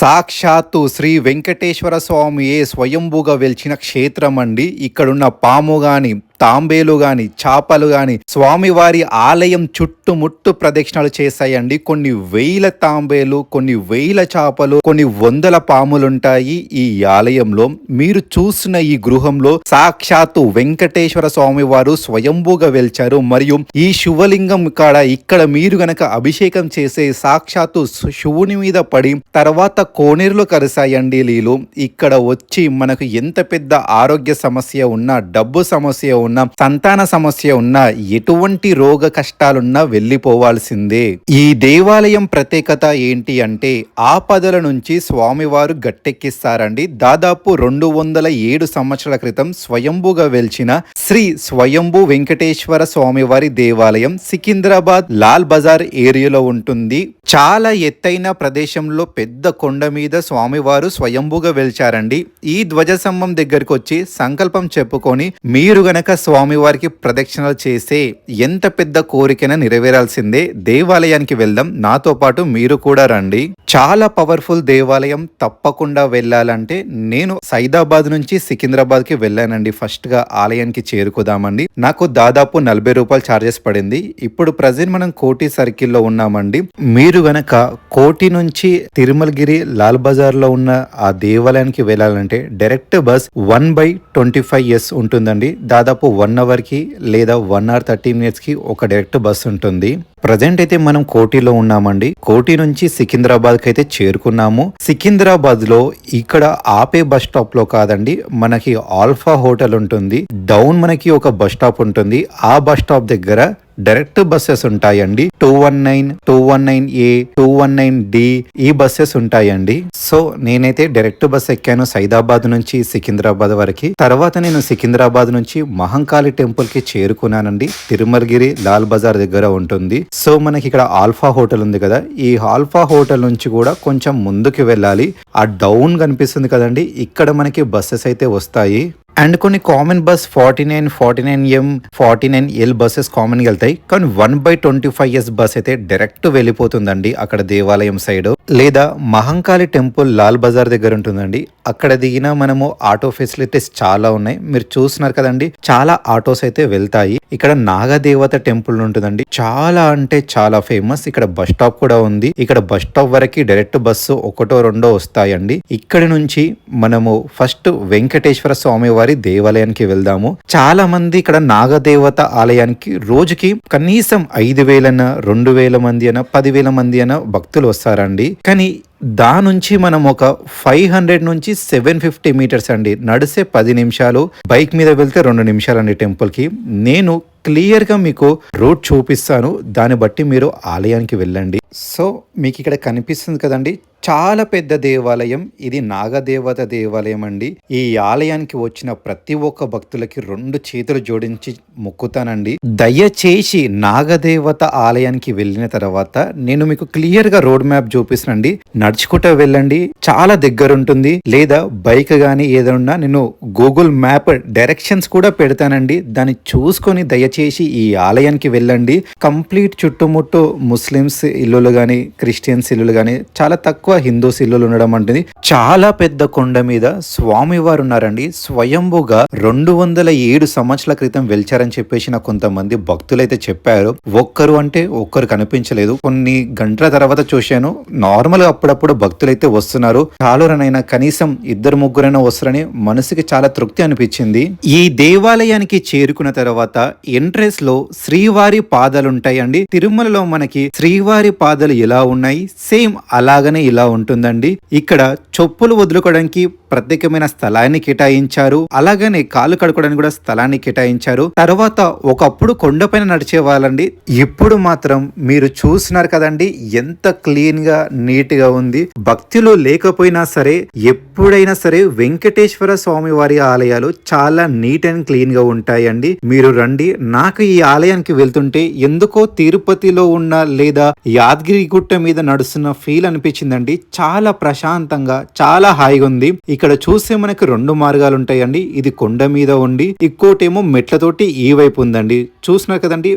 సాక్షాత్తు శ్రీ వెంకటేశ్వర స్వామియే స్వయంభూగా వెలిచిన క్షేత్రం అండి ఇక్కడున్న పాము గాని తాంబేలు గాని చాపలు గాని స్వామివారి ఆలయం చుట్టుముట్టు ప్రదక్షిణలు చేశాయండి. కొన్ని వేల తాంబేలు కొన్ని వేల చాపలు కొన్ని వందల పాములుంటాయి ఈ ఆలయంలో. మీరు చూసిన ఈ గృహంలో సాక్షాత్తు వెంకటేశ్వర స్వామి వారు స్వయంభూగా వెలిచారు. మరియు ఈ శివలింగం కాడ ఇక్కడ మీరు గనక అభిషేకం చేసే సాక్షాత్తు శివుని మీద పడి తర్వాత కోనేరులో కరిసాయండి లీలు. ఇక్కడ వచ్చి మనకు ఎంత పెద్ద ఆరోగ్య సమస్య ఉన్నా డబ్బు సమస్య ఉన్నా సంతాన సమస్య ఉన్నా ఎటువంటి రోగ కష్టాలున్నా వెళ్ళిపోవాల్సిందే. ఈ దేవాలయం ప్రత్యేకత ఏంటి అంటే ఆపదల నుంచి స్వామివారు గట్టెక్కిస్తారండి. దాదాపు రెండు వందల ఏడు సంవత్సరాల క్రితం స్వయంభుగా వెలిచిన శ్రీ స్వయంభు వెంకటేశ్వర స్వామివారి దేవాలయం సికింద్రాబాద్ లాల్ బజార్ ఏరియాలో ఉంటుంది. చాలా ఎత్తైన ప్రదేశంలో పెద్ద కొండ మీద స్వామివారు స్వయంభుగా వెలిచారండి. ఈ ధ్వజస్తంభం దగ్గరికి వచ్చి సంకల్పం చెప్పుకొని మీరు గనక స్వామివారికి ప్రదక్షిణలు చేసే ఎంత పెద్ద కోరికైనా నెరవేరాల్సిందే. దేవాలయానికి వెళ్దాం. నాతో పాటు మీరు కూడా రండి. చాలా పవర్ఫుల్ దేవాలయం. తప్పకుండా వెళ్ళాలంటే నేను సైదాబాద్ నుంచి సికింద్రాబాద్కి వెళ్ళానండి. ఫస్ట్గా ఆలయానికి చేరుకుదామండి. నాకు దాదాపు నలభై రూపాయలు చార్జెస్ పడింది. ఇప్పుడు ప్రజెంట్ మనం కోటి సర్కిల్లో ఉన్నామండి. మీరు గనక కోటి నుంచి తిరుమలగిరి లాల్ బజార్లో ఉన్న ఆ దేవాలయానికి వెళ్ళాలంటే direct bus one by twenty five years ఉంటుందండి. దాదాపు వన్ అవర్కి లేదా వన్ అవర్ థర్టీ మినిట్స్కి ఒక డైరెక్ట్ బస్ ఉంటుంది. ప్రజెంట్ అయితే మనం కోటిలో ఉన్నామండి. కోటి నుంచి సికింద్రాబాద్కి అయితే చేరుకున్నాము. సికింద్రాబాద్లో ఇక్కడ ఆపే బస్ స్టాప్లో కాదండి మనకి ఆల్ఫా హోటల్ ఉంటుంది. డౌన్ మనకి ఒక బస్ స్టాప్ ఉంటుంది. ఆ బస్ స్టాప్ దగ్గర డైరెక్ట్ బస్సెస్ ఉంటాయండి. Two one nine two one nine A two one nine D E buses ఉంటాయండి. సో నేనైతే డైరెక్ట్ బస్ ఎక్కాను సైదాబాద్ నుంచి సికింద్రాబాద్ వరకు. తర్వాత నేను సికింద్రాబాద్ నుంచి మహంకాళి టెంపుల్కి చేరుకున్నానండి. తిరుమలగిరి లాల్ బజార్ దగ్గర ఉంటుంది. సో మనకి ఇక్కడ ఆల్ఫా హోటల్ ఉంది కదా. ఈ ఆల్ఫా హోటల్ నుంచి కూడా కొంచెం ముందుకు వెళ్ళాలి. ఆ డౌన్ కనిపిస్తుంది కదండి. ఇక్కడ మనకి బస్సెస్ అయితే వస్తాయి. అండ్ కొన్ని common bus forty nine forty nine M forty nine L buses కామన్గా వెళ్తాయి. కానీ one by twenty five years bus అయితే డైరెక్ట్ వెళ్ళిపోతుందండి అక్కడ దేవాలయం సైడ్ లేదా మహంకాళి టెంపుల్ లాల్ బజార్ దగ్గర ఉంటుందండి. అక్కడ దిగిన మనము ఆటో ఫెసిలిటీస్ చాలా ఉన్నాయి. మీరు చూస్తున్నారు కదండి చాలా ఆటోస్ అయితే వెళ్తాయి. ఇక్కడ నాగదేవత టెంపుల్ ఉంటుందండి. చాలా అంటే చాలా ఫేమస్ ఇక్కడ బస్ స్టాప్ కూడా ఉంది. ఇక్కడ బస్ స్టాప్ వరకు డైరెక్ట్ బస్సు ఒకటో రెండో వస్తాయండి. ఇక్కడి నుంచి మనము ఫస్ట్ వెంకటేశ్వర స్వామి వారి దేవాలయానికి వెళ్దాము. చాలా మంది ఇక్కడ నాగదేవత ఆలయానికి రోజుకి కనీసం ఐదు వేలన రెండు వేల మంది అన పదివేల మంది అన భక్తులు వస్తారండి. కానీ దా నుంచి మనం ఒక ఫైవ్ హండ్రెడ్ నుంచి సెవెన్ ఫిఫ్టీ మీటర్స్ అండి. నడిసే పది నిమిషాలు బైక్ మీద వెళ్తే రెండు నిమిషాలు అండి టెంపుల్కి నేను క్లియర్గా మీకు రూట్ చూపిస్తాను. దాన్ని బట్టి మీరు ఆలయానికి వెళ్ళండి. సో మీకు ఇక్కడ కనిపిస్తుంది కదండి చాలా పెద్ద దేవాలయం. ఇది నాగదేవత దేవాలయం అండి. ఈ ఆలయానికి వచ్చిన ప్రతి ఒక్క భక్తులకి రెండు చేతులు జోడించి మొక్కుతానండి. దయచేసి నాగదేవత ఆలయానికి వెళ్ళిన తర్వాత నేను మీకు క్లియర్గా రోడ్ మ్యాప్ చూపిస్తానండి. నడుచుకుంటూ వెళ్ళండి. చాలా దగ్గర ఉంటుంది. లేదా బైక్ గానీ ఏదన్నా నేను గూగుల్ మ్యాప్ డైరెక్షన్స్ కూడా పెడతానండి. దాన్ని చూసుకొని దయచేసి ఈ ఆలయానికి వెళ్ళండి. కంప్లీట్ చుట్టుముట్టు ముస్లిమ్స్ ఇల్లులు గాని క్రిస్టియన్స్ ఇల్లులు గాని చాలా తక్కువ హిందూస్ ఇల్లులు ఉండడం అంటే చాలా పెద్ద కొండ మీద స్వామివారు ఉన్నారండి. స్వయంభుగా రెండు వందల ఏడు సంవత్సరాల క్రితం వెలిచారని చెప్పేసి నాకు కొంతమంది భక్తులైతే చెప్పారు. ఒక్కరు అంటే ఒక్కరు కనిపించలేదు. కొన్ని గంటల తర్వాత చూశాను. నార్మల్ అప్పుడప్పుడు అప్పుడప్పుడు భక్తులైతే వస్తున్నారు. చాలురనైనా కనీసం ఇద్దరు ముగ్గురైనా వస్తారని మనసుకి చాలా తృప్తి అనిపించింది. ఈ దేవాలయానికి చేరుకున్న తర్వాత ఎంట్రెన్స్లో శ్రీవారి పాదాలు ఉంటాయండి తిరుమలలో మనకి శ్రీవారి పాదాలు ఎలా ఉన్నాయి? సేమ్ అలాగనే ఇలా ఉంటుందండి. ఇక్కడ చెప్పులు వదులుకోవడానికి ప్రత్యేకమైన స్థలాన్ని కేటాయించారు. అలాగనే కాలు కడుకోవడానికి కూడా స్థలాన్ని కేటాయించారు. తర్వాత ఒకప్పుడు కొండపైన నడిచే వాళ్ళండి. ఇప్పుడు మాత్రం మీరు చూసినారు కదండి ఎంత క్లీన్గా నీట్గా ఉంది. భక్తులు లేకపోయినా సరే ఎప్పుడైనా సరే వెంకటేశ్వర స్వామి వారి ఆలయాలు చాలా నీట్ అండ్ క్లీన్గా ఉంటాయండి. మీరు రండి. నాకు ఈ ఆలయానికి వెళ్తుంటే ఎందుకో తిరుపతిలో ఉన్న లేదా యాదగిరి గుట్ట మీద నడుస్తున్న ఫీల్ అనిపించిందండి. చాలా ప్రశాంతంగా చాలా హాయిగా ఉంది. ఇక ఇక్కడ చూస్తే మనకి రెండు మార్గాలు ఉంటాయండి. ఇది కొండ మీద ఉండి ఇంకోటేమో మెట్లతోటి ఈ వైపు ఉందండి. చూసినా కదండి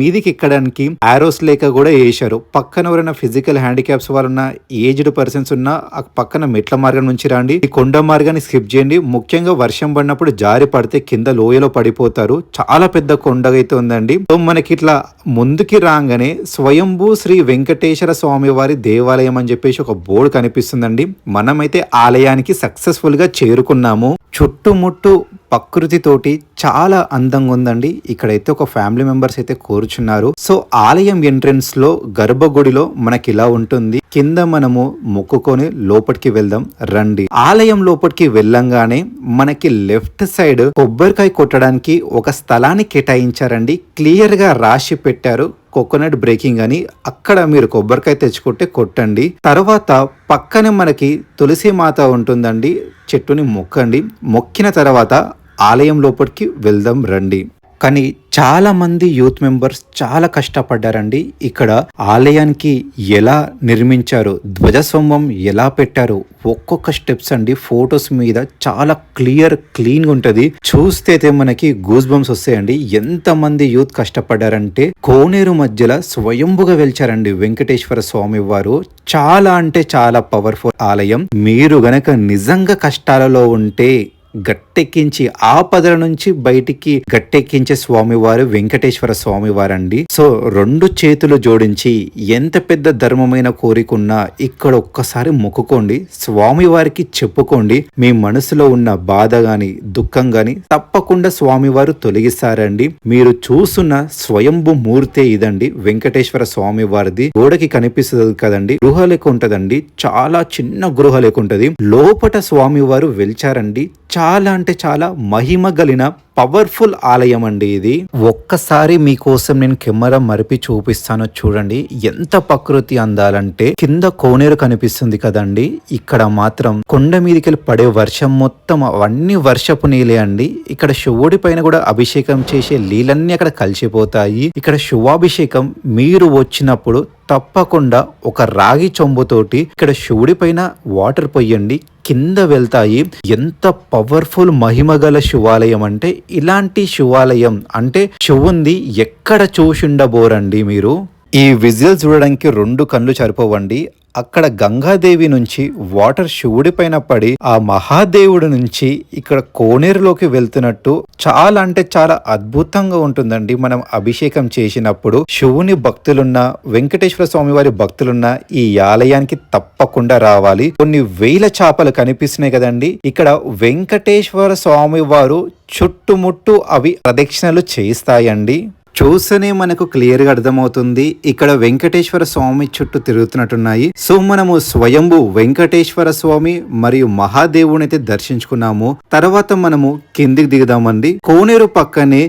మీదికి ఎక్కడానికి ఆరోస్ లేక కూడా వేశారు. పక్కన ఎవరైనా ఫిజికల్ హ్యాండిక్యాప్స్ వాళ్ళున్న ఏజ్డ్ పర్సన్స్ ఉన్న ఆ పక్కన మెట్ల మార్గం నుంచి రండి. ఈ కొండ మార్గాన్ని స్కిప్ చేయండి. ముఖ్యంగా వర్షం పడినప్పుడు జారి పడితే కింద లోయలో పడిపోతారు. చాలా పెద్ద కొండ అయితే ఉందండి. సో మనకి ఇట్లా ముందుకి రాగానే స్వయంభూ శ్రీ వెంకటేశ్వర స్వామి వారి దేవాలయం అని చెప్పేసి ఒక బోర్డు కనిపిస్తుందండి. మనమైతే ఆలయానికి సక్ గా చేరుకున్నాము. చుట్టుముట్టు ప్రకృతితోటి చాలా అందంగా ఉందండి. ఇక్కడైతే ఒక ఫ్యామిలీ మెంబర్స్ అయితే కూర్చున్నారు. సో ఆలయం ఎంట్రన్స్లో గర్భగుడిలో మనకి ఇలా ఉంటుంది. కింద మనము మొక్కుకొని లోపలికి వెళ్దాం. రండి. ఆలయం లోపలికి వెళ్ళంగానే మనకి లెఫ్ట్ సైడ్ కొబ్బరికాయ కొట్టడానికి ఒక స్థలాన్ని కేటాయించారండి. క్లియర్గా రాసి పెట్టారు. కోకోనట్ బ్రేకింగ్ అని అక్కడ మీరు కొబ్బరికాయ తెచ్చుకుంటే కొట్టండి. తర్వాత పక్కనే మనకి తులసి మాత ఉంటుందండి. చెట్టుని మొక్కండి. మొక్కిన తర్వాత ఆలయం లోపలికి వెళ్దాం రండి. కానీ చాలా మంది యూత్ మెంబర్స్ చాలా కష్టపడ్డారండి. ఇక్కడ ఆలయానికి ఎలా నిర్మించారు ధ్వజస్తంభం ఎలా పెట్టారు ఒక్కొక్క స్టెప్స్ అండి ఫొటోస్ మీద చాలా క్లియర్ క్లీన్గా ఉంటది. చూస్తే మనకి గూస్ బంప్స్ వస్తాయండి. ఎంత మంది యూత్ కష్టపడ్డారంటే కోనేరు మధ్యలో స్వయంభుగా వెలిచారండి వెంకటేశ్వర స్వామి వారు. చాలా అంటే చాలా పవర్ఫుల్ ఆలయం. మీరు గనక నిజంగా కష్టాలలో ఉంటే గట్టెక్కించి ఆపదల నుంచి బయటికి గట్టెక్కించే స్వామివారు వెంకటేశ్వర స్వామివారండి. సో రెండు చేతులు జోడించి ఎంత పెద్ద ధర్మమైన కోరికున్నా ఇక్కడ ఒక్కసారి మొక్కుకోండి. స్వామివారికి చెప్పుకోండి. మీ మనసులో ఉన్న బాధ గాని దుఃఖం గాని తప్పకుండా స్వామివారు తొలగిస్తారండి. మీరు చూస్తున్న స్వయంభు మూర్తే ఇదండి. వెంకటేశ్వర స్వామి వారిది గోడకి కనిపిస్తుంది కదండి. గృహ లెక్క ఉంటదండి. చాలా చిన్న గృహ లెక్క ఉంటది. లోపట స్వామివారు వెలిచారండి. చాలా అంటే చాలా మహిమ గలిన పవర్ఫుల్ ఆలయం అండి ఇది. ఒక్కసారి మీకోసం నేను కెమెరా మరిపి చూపిస్తాను చూడండి. ఎంత ప్రకృతి అందాలంటే కింద కోనేరు కనిపిస్తుంది కదండి. ఇక్కడ మాత్రం కొండ మీదకి పడే వర్షం మొత్తం అవన్నీ వర్షపు నీళ్ళే అండి. ఇక్కడ శివుడి పైన కూడా అభిషేకం చేసే నీళ్ళన్నీ అక్కడ కలిసిపోతాయి. ఇక్కడ శివాభిషేకం మీరు వచ్చినప్పుడు తప్పకుండా ఒక రాగి చొంబుతోటి ఇక్కడ శివుడి పైన వాటర్ పొయ్యండి కింద వెళ్తాయి. ఎంత పవర్ఫుల్ మహిమ గల శివాలయం అంటే ఇలాంటి శివాలయం అంటే శివుంది ఎక్కడ చూసిండబోరండి మీరు? ఈ విజువల్ చూడడానికి రెండు కళ్ళు సరిపోవండి. అక్కడ గంగాదేవి నుంచి వాటర్ శివుడి పైన పడి ఆ మహాదేవుడి నుంచి ఇక్కడ కోనేరులోకి వెళ్తున్నట్టు చాలా అంటే చాలా అద్భుతంగా ఉంటుందండి. మనం అభిషేకం చేసినప్పుడు శివుని భక్తులున్న వెంకటేశ్వర స్వామి వారి భక్తులున్న ఈ ఆలయానికి తప్పకుండా రావాలి. కొన్ని వేల చేపలు కనిపిస్తున్నాయి కదండి. ఇక్కడ వెంకటేశ్వర స్వామి వారు చుట్టుముట్టు అవి ప్రదక్షిణలు చేస్తాయండి చూస్తేనే మనకు క్లియర్గా అర్థమవుతుంది. ఇక్కడ వెంకటేశ్వర స్వామి చుట్టూ తిరుగుతున్నట్టున్నాయి. సో మనము స్వయంభు వెంకటేశ్వర స్వామి మరియు మహాదేవుని అయితే దర్శించుకున్నాము. తర్వాత మనము కిందికి దిగుదామండి. కోనేరు పక్కనే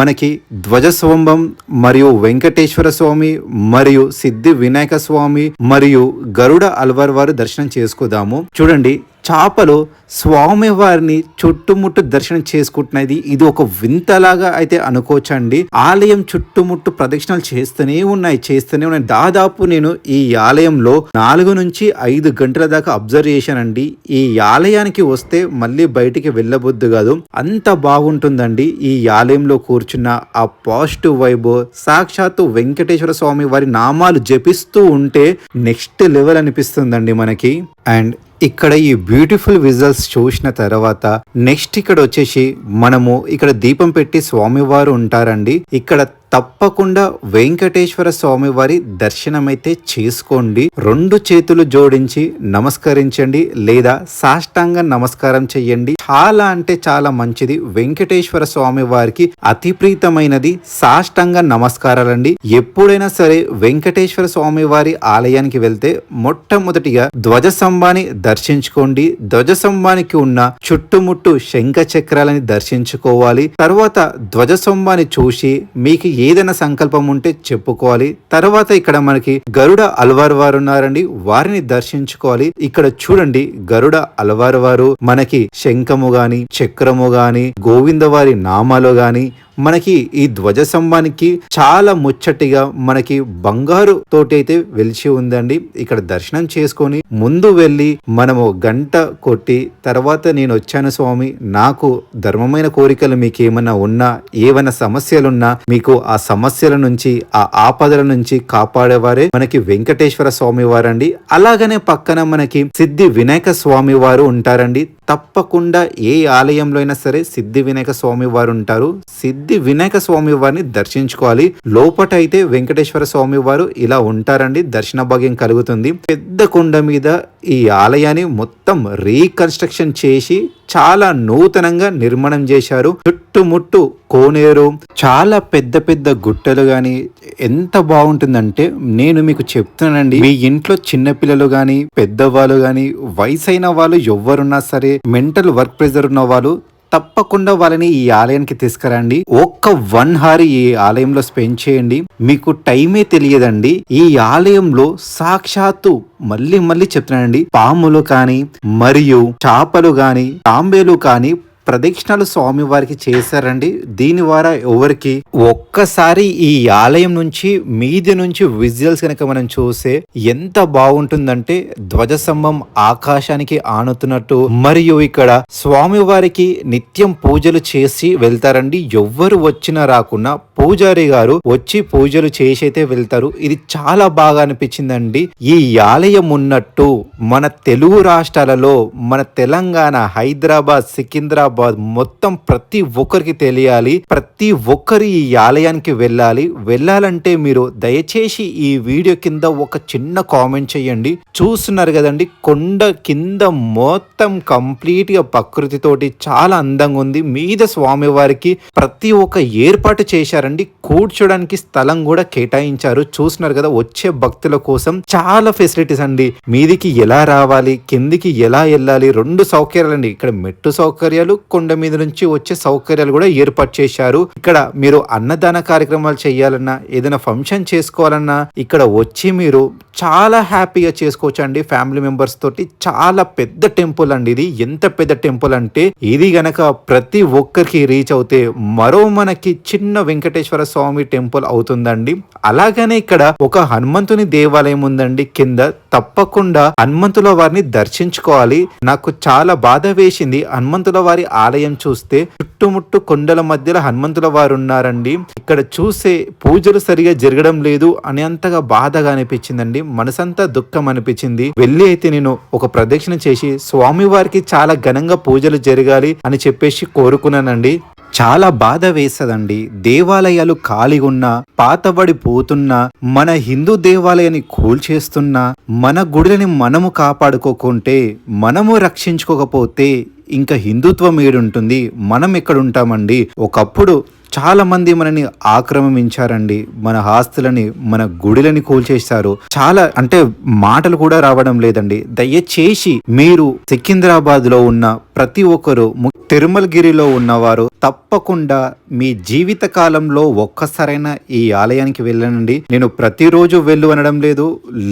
మనకి ధ్వజస్వంభం మరియు వెంకటేశ్వర స్వామి మరియు సిద్ధి వినాయక స్వామి మరియు గరుడ అల్వర్ వారు దర్శనం చేసుకుందాము. చూడండి చేపలు స్వామి వారిని చుట్టుముట్టు దర్శనం చేసుకుంటున్నది. ఇది ఒక వింతలాగా అయితే అనుకోవచ్చండి. ఆలయం చుట్టుముట్టు ప్రదక్షిణలు చేస్తూనే ఉన్నాయి చేస్తూనే ఉన్నాయి. దాదాపు నేను ఈ ఆలయంలో నాలుగు నుంచి ఐదు గంటల దాకా అబ్జర్వ్ చేశానండి. ఈ ఆలయానికి వస్తే మళ్ళీ బయటికి వెళ్ళబొద్దు కాదు. అంత బాగుంటుందండి ఈ ఆలయంలో కూర్చున్న ఆ పాజిటివ్ వైబ్. సాక్షాత్తు వెంకటేశ్వర స్వామి వారి నామాలు జపిస్తూ ఉంటే నెక్స్ట్ లెవెల్ అనిపిస్తుందండి మనకి. అండ్ ఇక్కడ ఈ బ్యూటిఫుల్ విజువల్స్ చూసిన తర్వాత నెక్స్ట్ ఇక్కడ వచ్చేసి మనము ఇక్కడ దీపం పెట్టి స్వామివారు ఉంటారండి. ఇక్కడ తప్పకుండా వెంకటేశ్వర స్వామి వారి దర్శనం అయితే చేసుకోండి. రెండు చేతులు జోడించి నమస్కరించండి లేదా సాష్టాంగ నమస్కారం చెయ్యండి. చాలా అంటే చాలా మంచిది. వెంకటేశ్వర స్వామి వారికి అతి ప్రీతమైనది సాష్టాంగ నమస్కారాలండి. ఎప్పుడైనా సరే వెంకటేశ్వర స్వామి వారి ఆలయానికి వెళ్తే మొట్టమొదటిగా ధ్వజస్తంభాన్ని దర్శించుకోండి. ధ్వజస్తంభానికి ఉన్న చుట్టుముట్టు శంఖ చక్రాలని దర్శించుకోవాలి. తర్వాత ధ్వజస్తంభాన్ని చూసి మీకు ఏదైనా సంకల్పం ఉంటే చెప్పుకోవాలి. తర్వాత ఇక్కడ మనకి గరుడ అల్వార్ వారు ఉన్నారండి. వారిని దర్శించుకోవాలి. ఇక్కడ చూడండి గరుడ అల్వార్ వారు మనకి శంఖము గాని చక్రము గాని గోవింద వారి నామాలు గాని మనకి ఈ ధ్వజస్తంభానికి చాలా ముచ్చటిగా మనకి బంగారు తోటి అయితే వెలిచి ఉందండి. ఇక్కడ దర్శనం చేసుకొని ముందు వెళ్ళి మనము గంట కొట్టి తర్వాత నేను వచ్చాను స్వామి. నాకు ధర్మమైన కోరికలు మీకు ఏమైనా ఉన్నా ఏమైనా సమస్యలున్నా మీకు ఆ సమస్యల నుంచి ఆ ఆపదల నుంచి కాపాడేవారే మనకి వెంకటేశ్వర స్వామి వారండి అలాగనే పక్కన మనకి సిద్ధి వినాయక స్వామి వారు ఉంటారండి. తప్పకుండా ఏ ఆలయంలో అయినా సరే సిద్ధి వినాయక స్వామి వారు ఉంటారు. సిద్ధి వినాయక స్వామి వారిని దర్శించుకోవాలి. లోపట అయితే వెంకటేశ్వర స్వామి వారు ఇలా ఉంటారండి. దర్శన భాగ్యం కలుగుతుంది. పెద్ద కొండ మీద ఈ ఆలయాన్ని మొత్తం రీకన్స్ట్రక్షన్ చేసి చాలా నూతనంగా నిర్మాణం చేశారు. చుట్టుముట్టు కోనేరు చాలా పెద్ద పెద్ద గుట్టలు గాని ఎంత బాగుంటుందంటే నేను మీకు చెప్తున్నానండి. మీ ఇంట్లో చిన్నపిల్లలు గాని పెద్దవాళ్ళు గాని వయసైన వాళ్ళు ఎవరున్నా సరే మెంటల్ వర్క్ ప్రెజర్ ఉన్న వాళ్ళు తప్పకుండా వాళ్ళని ఈ ఆలయానికి తీసుకురండి. ఒక్క వన్ హార్ ఈ ఆలయంలో స్పెండ్ చేయండి. మీకు టైమే తెలియదండి. ఈ ఆలయంలో సాక్షాత్తు మళ్ళీ మళ్ళీ చెప్తున్నానండి. పాములు కానీ మరియు చేపలు కానీ తాంబేలు కానీ ప్రదక్షిణలు స్వామి వారికి చేశారండి. దీని ద్వారా ఎవరికి ఒక్కసారి ఈ ఆలయం నుంచి మీది నుంచి విజువల్స్ కనుక మనం చూస్తే ఎంత బాగుంటుందంటే ధ్వజస్తంభం ఆకాశానికి ఆనుతున్నట్టు మరియు ఇక్కడ స్వామివారికి నిత్యం పూజలు చేసి వెళ్తారండి. ఎవ్వరు వచ్చినా రాకున్నా పూజారి గారు వచ్చి పూజలు చేసి అయితే వెళ్తారు. ఇది చాలా బాగా అనిపించిందండి. ఈ ఆలయం ఉన్నట్టు మన తెలుగు రాష్ట్రాలలో మన తెలంగాణ హైదరాబాద్ సికింద్రాబాద్ మొత్తం ప్రతి ఒక్కరికి తెలియాలి ప్రతి ఒక్కరు ఈ ఆలయానికి వెళ్ళాలి. వెళ్ళాలంటే మీరు దయచేసి ఈ వీడియో కింద ఒక చిన్న కామెంట్ చేయండి. చూస్తున్నారు కదండి కొండ కింద మొత్తం కంప్లీట్గా ప్రకృతితోటి చాలా అందంగా ఉంది. మీద స్వామివారికి ప్రతి ఒక్క ఏర్పాటు చేశారండి. కూర్చోడానికి స్థలం కూడా కేటాయించారు. చూస్తున్నారు కదా వచ్చే భక్తుల కోసం చాలా ఫెసిలిటీస్ అండి. మీదికి ఎలా రావాలి కిందికి ఎలా వెళ్ళాలి రెండు సౌకర్యాలు అండి ఇక్కడ మెట్టు సౌకర్యాలు కొండ మీద నుంచి వచ్చే సౌకర్యాలు కూడా ఏర్పాటు చేశారు. ఇక్కడ మీరు అన్నదాన కార్యక్రమాలు చేయాలన్నా ఏదైనా ఫంక్షన్ చేసుకోవాలన్నా ఇక్కడ వచ్చి మీరు చాలా హ్యాపీగా చేసుకోవచ్చు అండి ఫ్యామిలీ మెంబర్స్ తోటి చాలా పెద్ద టెంపుల్ అండి ఇది. ఎంత పెద్ద టెంపుల్ అంటే ఇది గనక ప్రతి ఒక్కరికి రీచ్ అవుతే మరో మనకి చిన్న వెంకటేశ్వర స్వామి టెంపుల్ అవుతుందండి. అలాగనే ఇక్కడ ఒక హనుమంతుని దేవాలయం ఉందండి. కింద తప్పకుండా హనుమంతుల వారిని దర్శించుకోవాలి. నాకు చాలా బాధ వేసింది. హనుమంతుల వారి ఆలయం చూస్తే చుట్టుముట్టు కొండల మధ్యలో హనుమంతుల వారు ఉన్నారండి ఇక్కడ చూసే పూజలు సరిగా జరగడం లేదు అని అంతగా బాధగా అనిపించిందండి. మనసంతా దుఃఖం అనిపించింది. వెళ్ళి అయితే నేను ఒక ప్రదక్షిణ చేసి స్వామి వారికి చాలా ఘనంగా పూజలు జరగాలి అని చెప్పేసి కోరుకున్నానండి. చాలా బాధ వేసదండి. దేవాలయాలు ఖాళీగున్నా పాతబడి పోతున్నా మన హిందూ దేవాలయాన్ని కూల్చేస్తున్నా మన గుడిని మనము కాపాడుకోకుంటే మనము రక్షించుకోకపోతే ఇంకా హిందుత్వం ఏడుంటుంది మనం ఎక్కడుంటామండి? ఒకప్పుడు చాలామంది మనని ఆక్రమించారండి మన ఆస్తులని మన గుడిలని కూల్చేశారు. చాలా అంటే మాటలు కూడా రావడం లేదండి. దయచేసి మీరు సికింద్రాబాద్లో ఉన్న ప్రతి ఒక్కరు తిరుమలగిరిలో ఉన్నవారు తప్పకుండా మీ జీవిత కాలంలో ఒక్కసారైనా ఈ ఆలయానికి వెళ్ళనండి. నేను ప్రతిరోజు వెళ్ళు అనడం లేదు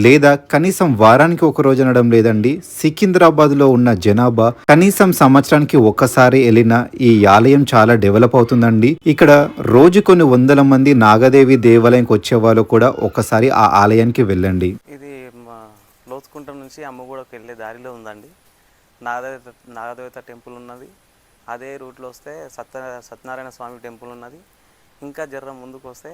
లేదా కనీసం వారానికి ఒక రోజు అనడం లేదండి. సికింద్రాబాద్లో ఉన్న జనాభా కనీసం సంవత్సరానికి ఒక్కసారి వెళ్ళిన ఈ ఆలయం చాలా డెవలప్ అవుతుందండి. ఇక్కడ రోజు కొన్ని వందల మంది నాగదేవి దేవాలయంకి వచ్చే వాళ్ళు కూడా ఒకసారి ఆ ఆలయానికి వెళ్ళండి. ఇది మా లోతుకుంటం నుంచి అమ్మగూడకు వెళ్ళే దారిలో ఉందండి. నాగదేవత నాగదేవత టెంపుల్ ఉన్నది. అదే రూట్లో వస్తే సత్య సత్యనారాయణ స్వామి టెంపుల్ ఉన్నది. ఇంకా జర్ర ముందుకు వస్తే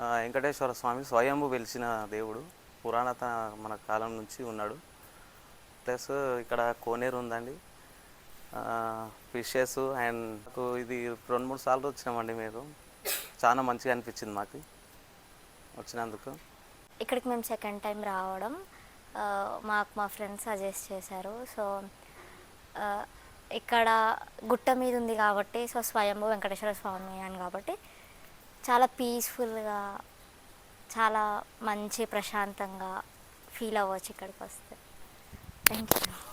వెంకటేశ్వర స్వామి స్వయంభు వెలిసిన దేవుడు. పురాణత మన కాలం నుంచి ఉన్నాడు. ప్లస్ ఇక్కడ కోనేరు ఉందండి. ఫిషెస్ అండ్ నాకు ఇది రెండు మూడు సార్లు వచ్చినామండి మీరు. చాలా మంచిగా అనిపించింది మాకు వచ్చినందుకు. ఇక్కడికి మేము సెకండ్ టైం రావడం మాకు మా ఫ్రెండ్స్ సజెస్ట్ చేశారు. సో ఇక్కడ గుట్ట మీద ఉంది కాబట్టి సో స్వయంభూ వెంకటేశ్వర స్వామి అని కాబట్టి చాలా పీస్ఫుల్గా చాలా మంచి ప్రశాంతంగా ఫీల్ అవ్వచ్చు ఇక్కడికి వస్తే. Thank you